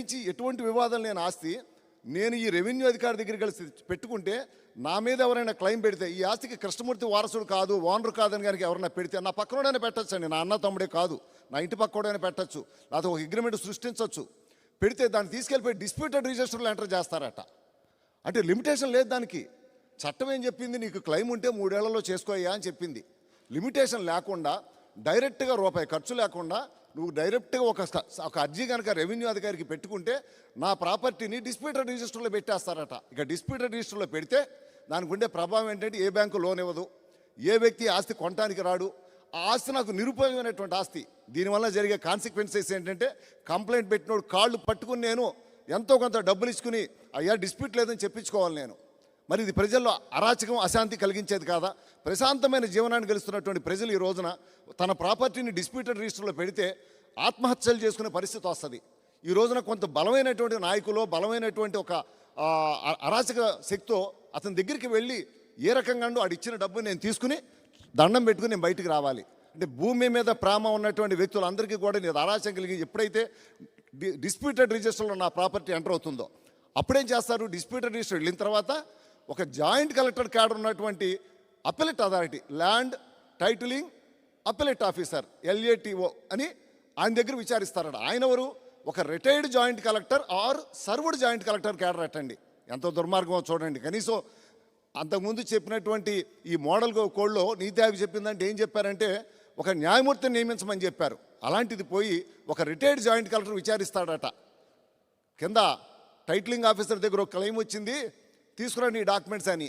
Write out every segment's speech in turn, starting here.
నుంచి ఎటువంటి వివాదం లేని ఆస్తి నేను ఈ రెవెన్యూ అధికారి దగ్గరికి కలిసి పెట్టుకుంటే నా మీద ఎవరైనా క్లెయిమ్ పెడితే ఈ ఆస్తికి కృష్ణమూర్తి వారసుడు కాదు ఓనరు కాదని కనుక ఎవరైనా పెడితే నా పక్కనోడైనా పెట్టచ్చు అండి నా అన్న తమ్ముడే కాదు నా ఇంటి పక్కడైనా పెట్టచ్చు లేకపోతే ఒక అగ్రిమెంట్ సృష్టించవచ్చు పెడితే దాన్ని తీసుకెళ్ళిపోయి డిస్ప్యూటెడ్ రిజిస్టర్లో ఎంటర్ చేస్తారట. అంటే లిమిటేషన్ లేదు దానికి. చట్టం ఏం చెప్పింది? నీకు క్లెయిమ్ ఉంటే మూడేళ్ళలో చేసుకోయ్యా అని చెప్పింది. లిమిటేషన్ లేకుండా డైరెక్ట్గా రూపాయి ఖర్చు లేకుండా నువ్వు డైరెక్ట్గా ఒక ఒక అర్జీ కనుక రెవెన్యూ అధికారికి పెట్టుకుంటే నా ప్రాపర్టీని డిస్ప్యూటర్ రిజిస్టర్లో పెట్టేస్తారట. ఇక డిస్ప్యూటర్ రిజిస్టర్లో పెడితే దానికి ఉండే ప్రభావం ఏంటంటే ఏ బ్యాంకు లోన్ ఇవ్వదు ఏ వ్యక్తి ఆస్తి కొనడానికి రాడు. ఆ ఆస్తి నాకు నిరుపయోగమైనటువంటి ఆస్తి. దీనివల్ల జరిగే కాన్సిక్వెన్సెస్ ఏంటంటే కంప్లైంట్ పెట్టినోడు కాళ్ళు పట్టుకుని నేను ఎంతో కొంత డబ్బులు ఇచ్చుకుని అయ్యా డిస్ప్యూట్ లేదని చెప్పించుకోవాలి నేను. మరి ఇది ప్రజల్లో అరాచకం అశాంతి కలిగించేది కాదా? ప్రశాంతమైన జీవనాన్ని గెలుస్తున్నటువంటి ప్రజలు ఈ రోజున తన ప్రాపర్టీని డిస్ప్యూటెడ్ రిజిస్టర్లో పెడితే ఆత్మహత్యలు చేసుకునే పరిస్థితి వస్తుంది. ఈ రోజున కొంత బలమైనటువంటి నాయకులు బలమైనటువంటి ఒక అరాచక శక్తితో అతని దగ్గరికి వెళ్ళి ఏ రకంగా ఆడు ఇచ్చిన డబ్బు నేను తీసుకుని దండం పెట్టుకుని నేను బయటికి రావాలి. అంటే భూమి మీద ప్రేమ ఉన్నటువంటి వ్యక్తులందరికీ కూడా నేను అరాచకం కలిగి ఎప్పుడైతే డి- డిస్ప్యూటెడ్ రిజిస్టర్లో నా ప్రాపర్టీ ఎంటర్ అవుతుందో అప్పుడేం చేస్తారు? డిస్ప్యూటెడ్ రిజిస్టర్ వెళ్ళిన తర్వాత ఒక జాయింట్ కలెక్టర్ క్యాడర్ ఉన్నటువంటి appellate authority land titling appellate officer LATO అని ఆయన దగ్గర విచారిస్తారట. ఆయన ఎవరు? ఒక retired joint collector or served joint collector cadre అట్టండి ఎంతో దుర్మార్గమో చూడండి. కనీసం అంతకుముందు చెప్పినటువంటి ఈ మోడల్ కోడ్లో నీతి ఆయోగ్ చెప్పిందంటే ఏం చెప్పారంటే ఒక న్యాయమూర్తిని నియమించమని చెప్పారు. అలాంటిది పోయి ఒక రిటైర్డ్ జాయింట్ కలెక్టర్ విచారిస్తాడట. కింద టైటిలింగ్ ఆఫీసర్ దగ్గర ఒక క్లెయిమ్ వచ్చింది. తీసుకురండి ఈ డాక్యుమెంట్స్ అని.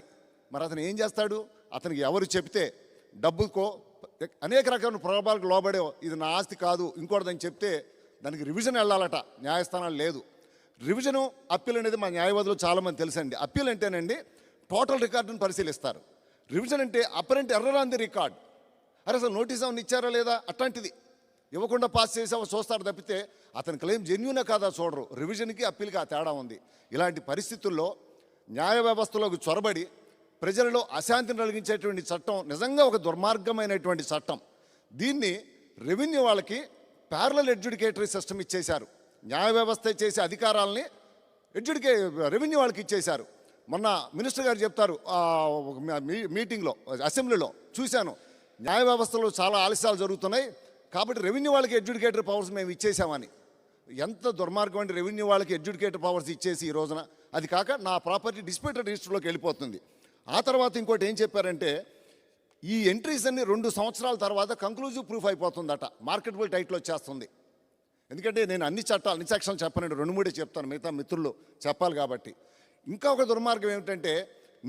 మరి అతను ఏం చేస్తాడు? అతనికి ఎవరు చెప్తే డబ్బుకో అనేక రకమైన ప్రలోభాలకు లోబడే ఇది నా ఆస్తి కాదు ఇంకోటిదని చెప్తే దానికి రివిజన్ వెళ్ళాలట. న్యాయస్థానాలు లేదు. రివిజను అప్పీల్ అనేది మా న్యాయవాదులు చాలామంది తెలుసండి. అప్పీల్ అంటేనండి టోటల్ రికార్డును పరిశీలిస్తారు. రివిజన్ అంటే apparent error on the record అరే అసలు నోటీస్ ఏమైనా ఇచ్చారా లేదా? అట్లాంటిది. ఇవ్వకుండా పాస్ చేసావో చూస్తారు తప్పితే అతని క్లెయిమ్ జెన్యునే కాదా చూడరు. రివిజన్కి అప్పీల్కి ఆ తేడా ఉంది. ఇలాంటి పరిస్థితుల్లో న్యాయ వ్యవస్థలోకి చొరబడి ప్రజలలో అశాంతిని కలిగించేటువంటి చట్టం నిజంగా ఒక దుర్మార్గమైనటువంటి చట్టం. దీన్ని రెవెన్యూ వాళ్ళకి ప్యారలల్ ఎడ్యుడికేటరీ సిస్టమ్ ఇచ్చేశారు. న్యాయ వ్యవస్థ చేసే అధికారాలని ఎడ్యుడికే రెవెన్యూ వాళ్ళకి ఇచ్చేశారు. మొన్న మినిస్టర్ గారు చెప్తారు మీ- మీటింగ్లో అసెంబ్లీలో చూశాను. న్యాయ వ్యవస్థలో చాలా ఆలస్యాలు జరుగుతున్నాయి. కాబట్టి రెవెన్యూ వాళ్ళకి ఎడ్యుడికేటర్ పవర్స్ మేము ఇచ్చేసామని ఎంత దుర్మార్గం అంటే రెవెన్యూ వాళ్ళకి ఎడ్యుకేట్ పవర్స్ ఇచ్చేసి ఈ రోజున అది కాక నా ప్రాపర్టీ డిస్ప్యూటెడ్ రిజిస్టర్లోకి వెళ్ళిపోతుంది. ఆ తర్వాత ఇంకోటి ఏం చెప్పారంటే ఈ ఎంట్రీస్ అన్ని రెండు సంవత్సరాల తర్వాత కంక్లూజివ్ ప్రూఫ్ అయిపోతుందట. మార్కెటబుల్ టైటిల్ వచ్చేస్తుంది. ఎందుకంటే నేను అన్ని చట్టాలు అన్ని సెక్షన్లు చెప్పనండి రెండు మూడే చెప్తాను మిగతా మిత్రులు చెప్పాలి కాబట్టి. ఇంకా ఒక దుర్మార్గం ఏమిటంటే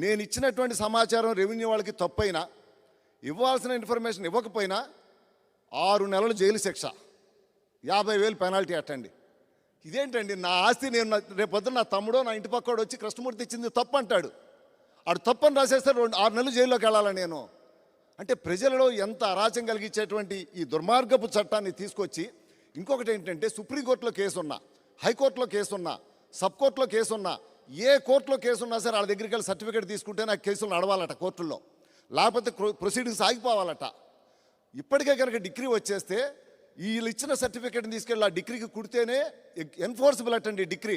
నేను ఇచ్చినటువంటి సమాచారం రెవెన్యూ వాళ్ళకి తప్పైనా ఇవ్వాల్సిన ఇన్ఫర్మేషన్ ఇవ్వకపోయినా ఆరు నెలలు జైలు శిక్ష. యాభై వేలు పెనాల్టీ అట్టండి. ఇదేంటండి? నా ఆస్తి నేను రేపొద్దున నా తమ్ముడో నా ఇంటి పక్కడు వచ్చి కృష్ణమూర్తి ఇచ్చింది తప్పు అంటాడు. ఆడు తప్పని రాసేస్తే రెండు ఆరు నెలలు జైల్లోకి వెళ్ళాలి నేను? అంటే ప్రజలలో ఎంత అరాచం కలిగించేటువంటి ఈ దుర్మార్గపు చట్టాన్ని తీసుకొచ్చి ఇంకొకటి ఏంటంటే సుప్రీంకోర్టులో కేసు ఉన్నా హైకోర్టులో కేసు ఉన్నా సబ్ కోర్టులో కేసు ఉన్నా ఏ కోర్టులో కేసు ఉన్నా సరే వాళ్ళ దగ్గరికి వెళ్ళి సర్టిఫికేట్ తీసుకుంటే నాకు కేసులు నడవాలట కోర్టుల్లో. లేకపోతే ప్రొసీడింగ్స్ ఆగిపోవాలట. ఇప్పటికే కనుక డిగ్రీ వచ్చేస్తే వీళ్ళు ఇచ్చిన సర్టిఫికేట్ని తీసుకెళ్ళి ఆ డిగ్రీకి కుడితేనే ఎన్ఫోర్సబుల్ అటండి డిగ్రీ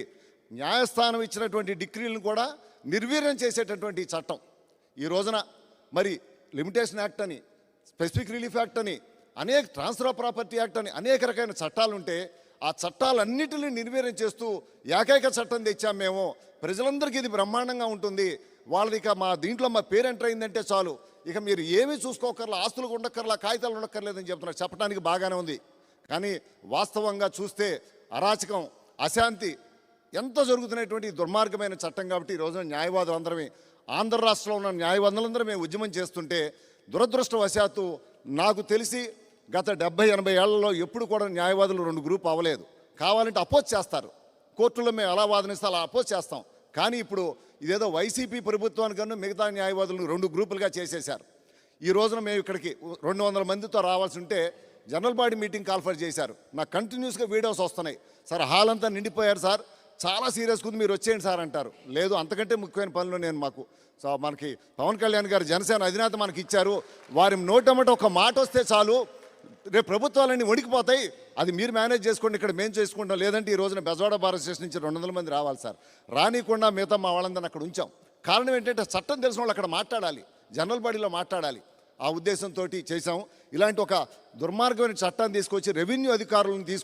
న్యాయస్థానం ఇచ్చినటువంటి డిగ్రీలను కూడా నిర్వీర్యం చేసేటటువంటి చట్టం. ఈ రోజున మరి లిమిటేషన్ యాక్ట్ అని స్పెసిఫిక్ రిలీఫ్ యాక్ట్ అని అనేక ట్రాన్స్ఫర్ ఆఫ్ ప్రాపర్టీ యాక్ట్ అని అనేక రకమైన చట్టాలు ఉంటే ఆ చట్టాలన్నిటిని నిర్వీర్యం చేస్తూ ఏకైక చట్టం తెచ్చాం మేము. ప్రజలందరికీ ఇది బ్రహ్మాండంగా ఉంటుంది. వాళ్ళది ఇక మా దీంట్లో మా పేరు ఎంటర్ అయిందంటే చాలు. ఇక మీరు ఏమీ చూసుకోకర్లా ఆస్తులు ఉండక్కర్లా కాగితాలు ఉండక్కర్లేదని చెప్తున్నారు. చెప్పడానికి బాగానే ఉంది. కానీ వాస్తవంగా చూస్తే అరాచకం అశాంతి ఎంత జరుగుతున్నటువంటి దుర్మార్గమైన చట్టం కాబట్టి ఈ న్యాయవాదులు అందరమే ఆంధ్ర రాష్ట్రంలో ఉన్న న్యాయవాదులందరూ మేము ఉద్యమం చేస్తుంటే దురదృష్టవశాత్తు నాకు తెలిసి గత డెబ్బై ఎనభై ఏళ్ళలో ఎప్పుడు కూడా న్యాయవాదులు రెండు గ్రూప్ అవ్వలేదు. కావాలంటే అపోజ్ చేస్తారు. కోర్టులో మేము ఎలా వాదనిస్తే అలా అపోజ్ చేస్తాం. కానీ ఇప్పుడు ఇదేదో వైసీపీ ప్రభుత్వానికన్నా మిగతా న్యాయవాదులను రెండు గ్రూపులుగా చేసేశారు. ఈ రోజున మేము ఇక్కడికి రెండు వందల మందితో రావాల్సి ఉంటే జనరల్ బాడీ మీటింగ్ కాల్ఫర్ చేశారు. నాకు కంటిన్యూస్గా వీడియోస్ వస్తున్నాయి. సార్ హాల్ అంతా నిండిపోయారు సార్. చాలా సీరియస్గా ఉంది మీరు వచ్చేయండి సార్ అంటారు. లేదు అంతకంటే ముఖ్యమైన పనులు నేను మాకు. సో మనకి పవన్ కళ్యాణ్ గారు జనసేన అధినేత మనకి ఇచ్చారు. వారి నోటమ్మట ఒక మాట వస్తే చాలు. రేపు ప్రభుత్వాలన్నీ వణికిపోతాయి. అది మీరు మేనేజ్ చేసుకోండి ఇక్కడ మేము చేసుకుంటాం. లేదంటే ఈ రోజున బెజవాడ భారత స్టేషన్ నుంచి రెండు వందల మంది రావాలి సార్. రానికుండా మిగతా మా వాళ్ళందరినీ అక్కడ ఉంచాం. కారణం ఏంటంటే చట్టం తెలిసిన వాళ్ళు అక్కడ మాట్లాడాలి. జనరల్ బాడీలో మాట్లాడాలి. ఆ ఉద్దేశంతో చేశాం. ఇలాంటి ఒక దుర్మార్గమైన చట్టాన్ని తీసుకొచ్చి రెవెన్యూ అధికారులను తీసుకొచ్చి